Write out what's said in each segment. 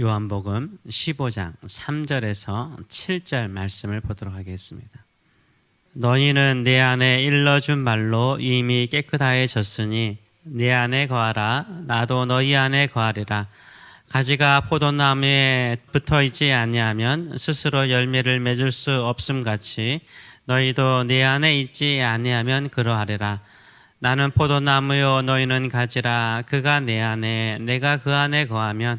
요한복음 15장 3절에서 7절 말씀을 보도록 하겠습니다. 너희는 내 안에 일러준 말로 이미 깨끗하여졌으니 내 안에 거하라. 나도 너희 안에 거하리라. 가지가 포도나무에 붙어 있지 아니하면 스스로 열매를 맺을 수 없음 같이 너희도 내 안에 있지 아니하면 그러하리라. 나는 포도나무요 너희는 가지라. 그가 내 안에 내가 그 안에 거하면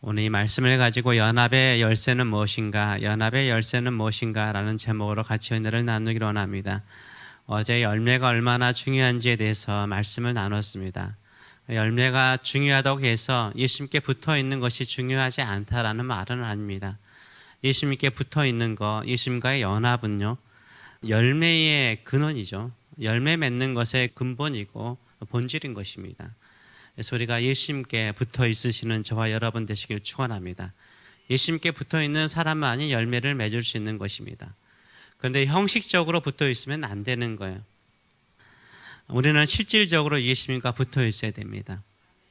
오늘 이 말씀을 가지고 연합의 열쇠는 무엇인가, 연합의 열쇠는 무엇인가라는 제목으로 같이 은혜를 나누기로 원합니다. 어제 열매가 얼마나 중요한지에 대해서 말씀을 나눴습니다. 열매가 중요하다고 해서 예수님께 붙어 있는 것이 중요하지 않다라는 말은 아닙니다. 예수님께 붙어 있는 것, 예수님과의 연합은요, 열매의 근원이죠. 열매 맺는 것의 근본이고 본질인 것입니다. 우리가 예수님께 붙어 있으시는 저와 여러분 되시길 축원합니다. 예수님께 붙어 있는 사람만이 열매를 맺을 수 있는 것입니다. 그런데 형식적으로 붙어 있으면 안 되는 거예요. 우리는 실질적으로 예수님과 붙어 있어야 됩니다.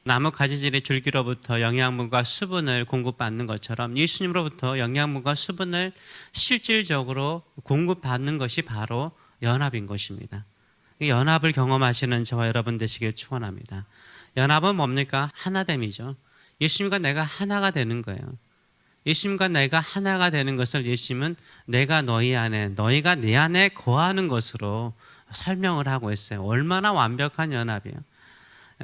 나무 가지질의 줄기로부터 영양분과 수분을 공급받는 것처럼 예수님으로부터 영양분과 수분을 실질적으로 공급받는 것이 바로 연합인 것입니다. 연합을 경험하시는 저와 여러분 되시길 축원합니다. 연합은 뭡니까? 하나됨이죠. 예수님과 내가 하나가 되는 거예요. 예수님과 내가 하나가 되는 것을 예수님은 내가 너희 안에, 너희가 내 안에 거하는 것으로 설명을 하고 있어요. 얼마나 완벽한 연합이에요.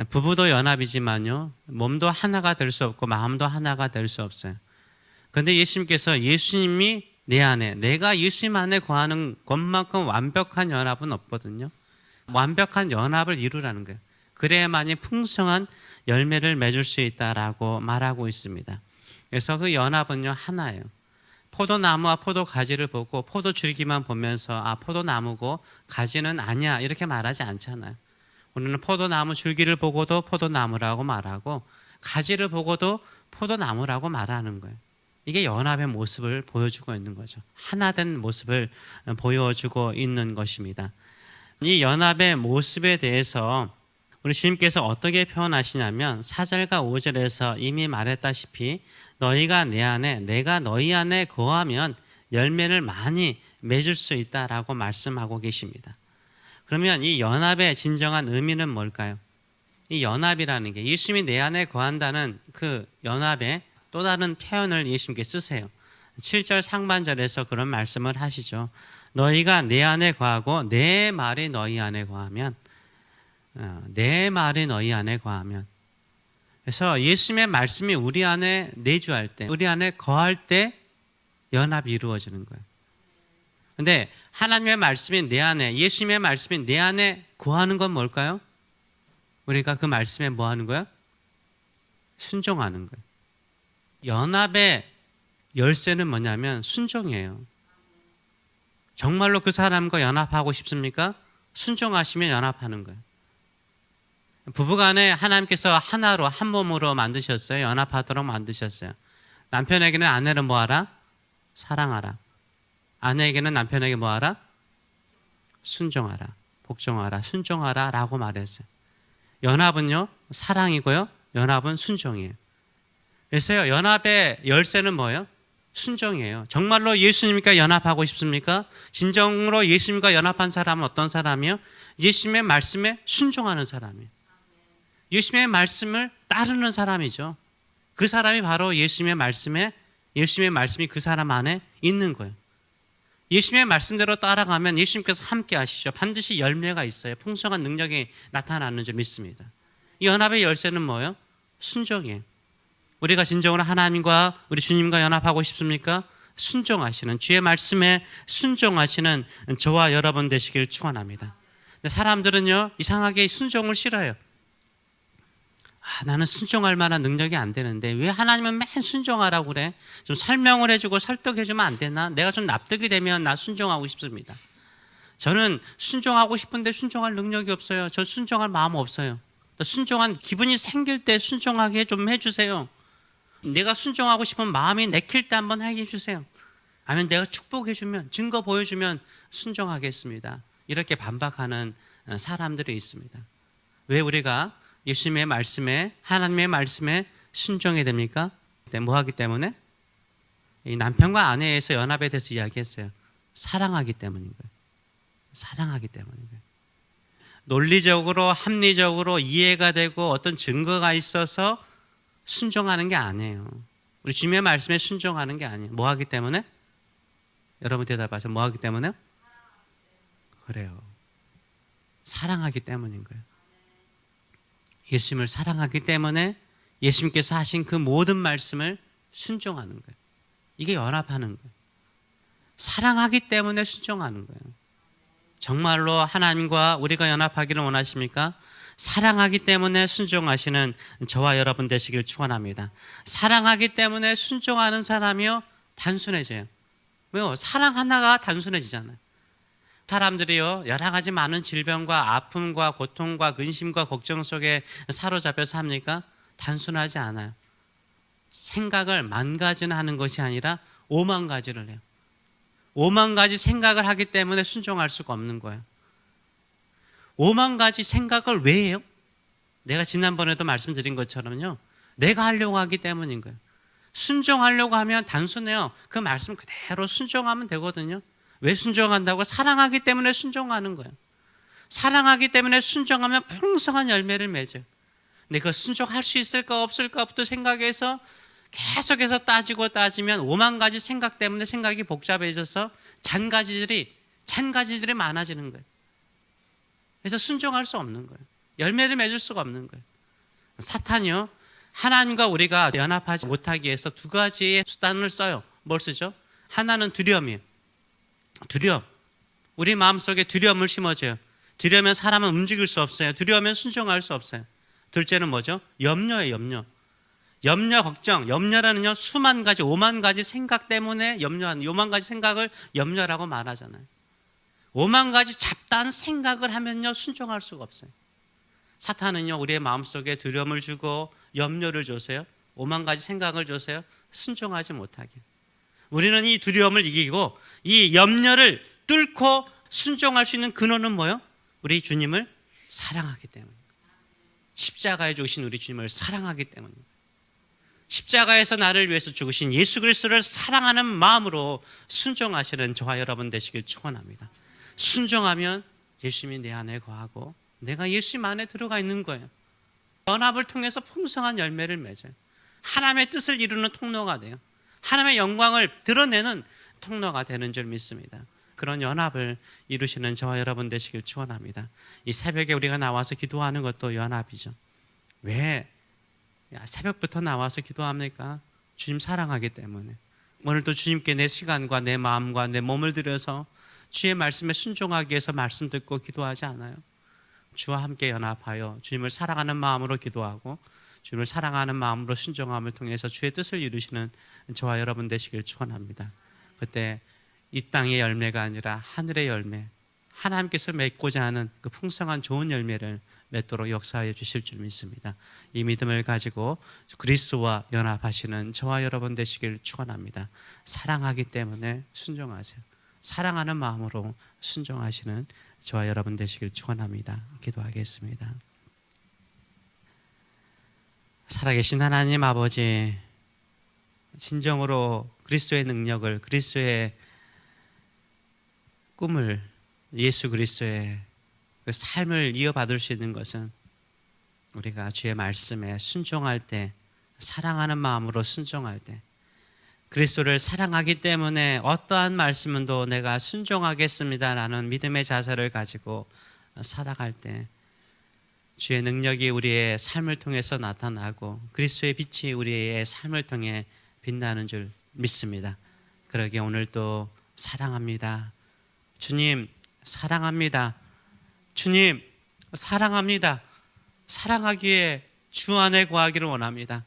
부부도 연합이지만요, 몸도 하나가 될 수 없고 마음도 하나가 될 수 없어요. 그런데 예수님께서 예수님이 내 안에, 내가 예수님 안에 거하는 것만큼 완벽한 연합은 없거든요. 완벽한 연합을 이루라는 거예요. 그래야만이 풍성한 열매를 맺을 수 있다라고 말하고 있습니다. 그래서 그 연합은요 하나예요. 포도나무와 포도 가지를 보고 포도 줄기만 보면서 아 포도나무고 가지는 아니야 이렇게 말하지 않잖아요. 우리는 포도나무 줄기를 보고도 포도나무라고 말하고 가지를 보고도 포도나무라고 말하는 거예요. 이게 연합의 모습을 보여주고 있는 거죠. 하나된 모습을 보여주고 있는 것입니다. 이 연합의 모습에 대해서 우리 주님께서 어떻게 표현하시냐면 4절과 5절에서 이미 말했다시피 너희가 내 안에 내가 너희 안에 거하면 열매를 많이 맺을 수 있다라고 말씀하고 계십니다. 그러면 이 연합의 진정한 의미는 뭘까요? 이 연합이라는 게 예수님이 내 안에 거한다는 그 연합의 또 다른 표현을 예수님께 쓰세요. 7절 상반절에서 그런 말씀을 하시죠. 너희가 내 안에 거하고 내 말이 너희 안에 거하면 어, 내 말이 너희 안에 거하면 그래서 예수님의 말씀이 우리 안에 내주할 때 우리 안에 거할 때 연합이 이루어지는 거예요. 근데 하나님의 말씀이 내 안에 예수님의 말씀이 내 안에 거하는 건 뭘까요? 우리가 그 말씀에 뭐 하는 거야? 순종하는 거예요. 연합의 열쇠는 뭐냐면 순종이에요. 정말로 그 사람과 연합하고 싶습니까? 순종하시면 연합하는 거예요. 부부간에 하나님께서 하나로 한 몸으로 만드셨어요. 연합하도록 만드셨어요. 남편에게는 아내를 뭐하라? 사랑하라. 아내에게는 남편에게 뭐하라? 순종하라. 복종하라. 순종하라. 라고 말했어요. 연합은요, 사랑이고요. 연합은 순종이에요. 그래서요, 연합의 열쇠는 뭐예요? 순종이에요. 정말로 예수님과 연합하고 싶습니까? 진정으로 예수님과 연합한 사람은 어떤 사람이요? 예수님의 말씀에 순종하는 사람이에요. 예수님의 말씀을 따르는 사람이죠. 그 사람이 바로 예수님의 말씀에 예수님의 말씀이 그 사람 안에 있는 거예요. 예수님의 말씀대로 따라가면 예수님께서 함께 하시죠. 반드시 열매가 있어요. 풍성한 능력이 나타나는 줄 믿습니다. 이 연합의 열쇠는 뭐예요? 순종이에요. 우리가 진정으로 하나님과 우리 주님과 연합하고 싶습니까? 순종하시는 주의 말씀에 순종하시는 저와 여러분 되시길 축원합니다. 사람들은요 이상하게 순종을 싫어요. 아, 나는 순종할 만한 능력이 안 되는데 왜 하나님은 맨 순종하라고 그래? 좀 설명을 해주고 설득해주면 안 되나? 내가 좀 납득이 되면 나 순종하고 싶습니다. 저는 순종하고 싶은데 순종할 능력이 없어요. 저 순종할 마음 없어요. 순종한 기분이 생길 때 순종하게 좀 해주세요. 내가 순종하고 싶은 마음이 내킬 때 한번 해주세요. 아니면 내가 축복해주면 증거 보여주면 순종하겠습니다. 이렇게 반박하는 어, 사람들이 있습니다. 왜 우리가 예수님의 말씀에 하나님의 말씀에 순종해야 됩니까? 네, 뭐 하기 때문에? 이 남편과 아내에서 연합에 대해서 이야기했어요. 사랑하기 때문인 거예요. 사랑하기 때문인 거예요. 논리적으로 합리적으로 이해가 되고 어떤 증거가 있어서 순종하는 게 아니에요. 우리 주님의 말씀에 순종하는 게 아니에요. 뭐 하기 때문에? 여러분 대답하세요. 뭐 하기 때문에? 그래요. 사랑하기 때문인 거예요. 예수님을 사랑하기 때문에 예수님께서 하신 그 모든 말씀을 순종하는 거예요. 이게 연합하는 거예요. 사랑하기 때문에 순종하는 거예요. 정말로 하나님과 우리가 연합하기를 원하십니까? 사랑하기 때문에 순종하시는 저와 여러분 되시길 축원합니다. 사랑하기 때문에 순종하는 사람이요 단순해져요. 왜요? 사랑 하나가 단순해지잖아요. 사람들이요 여러 가지 많은 질병과 아픔과 고통과 근심과 걱정 속에 사로잡혀 삽니까? 단순하지 않아요. 생각을 만 가지는 하는 것이 아니라 오만 가지를 해요. 오만 가지 생각을 하기 때문에 순종할 수가 없는 거예요. 오만 가지 생각을 왜 해요? 내가 지난번에도 말씀드린 것처럼요. 내가 하려고 하기 때문인 거예요. 순종하려고 하면 단순해요. 그 말씀 그대로 순종하면 되거든요. 왜 순종한다고? 사랑하기 때문에 순종하는 거예요. 사랑하기 때문에 순종하면 풍성한 열매를 맺어요. 그 순종할 수 있을까 없을까부터 생각해서 계속해서 따지고 따지면 오만 가지 생각 때문에 생각이 복잡해져서 잔가지들이 잔가지들이 많아지는 거예요. 그래서 순종할 수 없는 거예요. 열매를 맺을 수가 없는 거예요. 사탄이요. 하나님과 우리가 연합하지 못하기 위해서 두 가지의 수단을 써요. 뭘 쓰죠? 하나는 두려움이에요. 두려움. 우리 마음속에 두려움을 심어줘요. 두려우면 사람은 움직일 수 없어요. 두려우면 순종할 수 없어요. 둘째는 뭐죠? 염려예요, 염려. 염려, 걱정. 염려라는요, 수만 가지, 오만 가지 생각 때문에 염려하는, 요만 가지 생각을 염려라고 말하잖아요. 오만 가지 잡다한 생각을 하면요, 순종할 수가 없어요. 사탄은요, 우리의 마음속에 두려움을 주고 염려를 줘서요, 오만 가지 생각을 줘서요, 순종하지 못하게. 우리는 이 두려움을 이기고 이 염려를 뚫고 순종할 수 있는 근원은 뭐요? 우리 주님을 사랑하기 때문에. 십자가에 죽으신 우리 주님을 사랑하기 때문에. 십자가에서 나를 위해서 죽으신 예수 그리스도를 사랑하는 마음으로 순종하시는 저와 여러분 되시길 축원합니다. 순종하면 예수님이 내 안에 거하고 내가 예수님 안에 들어가 있는 거예요. 연합을 통해서 풍성한 열매를 맺어요. 하나님의 뜻을 이루는 통로가 돼요. 하나님의 영광을 드러내는 통로가 되는 줄 믿습니다. 그런 연합을 이루시는 저와 여러분 되시길 축원합니다. 이 새벽에 우리가 나와서 기도하는 것도 연합이죠. 왜 새벽부터 나와서 기도합니까? 주님 사랑하기 때문에. 오늘도 주님께 내 시간과 내 마음과 내 몸을 들여서 주의 말씀에 순종하기 위해서 말씀 듣고 기도하지 않아요. 주와 함께 연합하여 주님을 사랑하는 마음으로 기도하고 주님을 사랑하는 마음으로 순종함을 통해서 주의 뜻을 이루시는 저와 여러분 되시길 축원합니다. 그때 이 땅의 열매가 아니라 하늘의 열매, 하나님께서 맺고자 하는 그 풍성한 좋은 열매를 맺도록 역사해 주실 줄 믿습니다. 이 믿음을 가지고 그리스도와 연합하시는 저와 여러분 되시길 축원합니다. 사랑하기 때문에 순종하세요. 사랑하는 마음으로 순종하시는 저와 여러분 되시길 축원합니다. 기도하겠습니다. 살아계신 하나님 아버지 진정으로 그리스도의 능력을 그리스도의 꿈을 예수 그리스도의 그 삶을 이어받을 수 있는 것은 우리가 주의 말씀에 순종할 때 사랑하는 마음으로 순종할 때 그리스도를 사랑하기 때문에 어떠한 말씀은도 내가 순종하겠습니다라는 믿음의 자세를 가지고 살아갈 때 주의 능력이 우리의 삶을 통해서 나타나고 그리스도의 빛이 우리의 삶을 통해 빛나는 줄 믿습니다. 그러게 오늘도 사랑합니다. 주님 사랑합니다. 주님 사랑합니다. 사랑하기에 주 안에 거하기를 원합니다.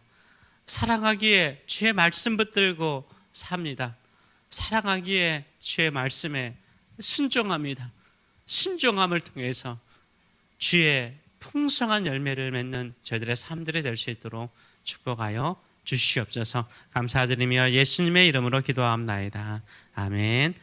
사랑하기에 주의 말씀 붙들고 삽니다. 사랑하기에 주의 말씀에 순종합니다. 순종함을 통해서 주의 풍성한 열매를 맺는 저희들의 삶들이 될 수 있도록 축복하여 주시옵소서. 감사드리며 예수님의 이름으로 기도합나이다. 아멘.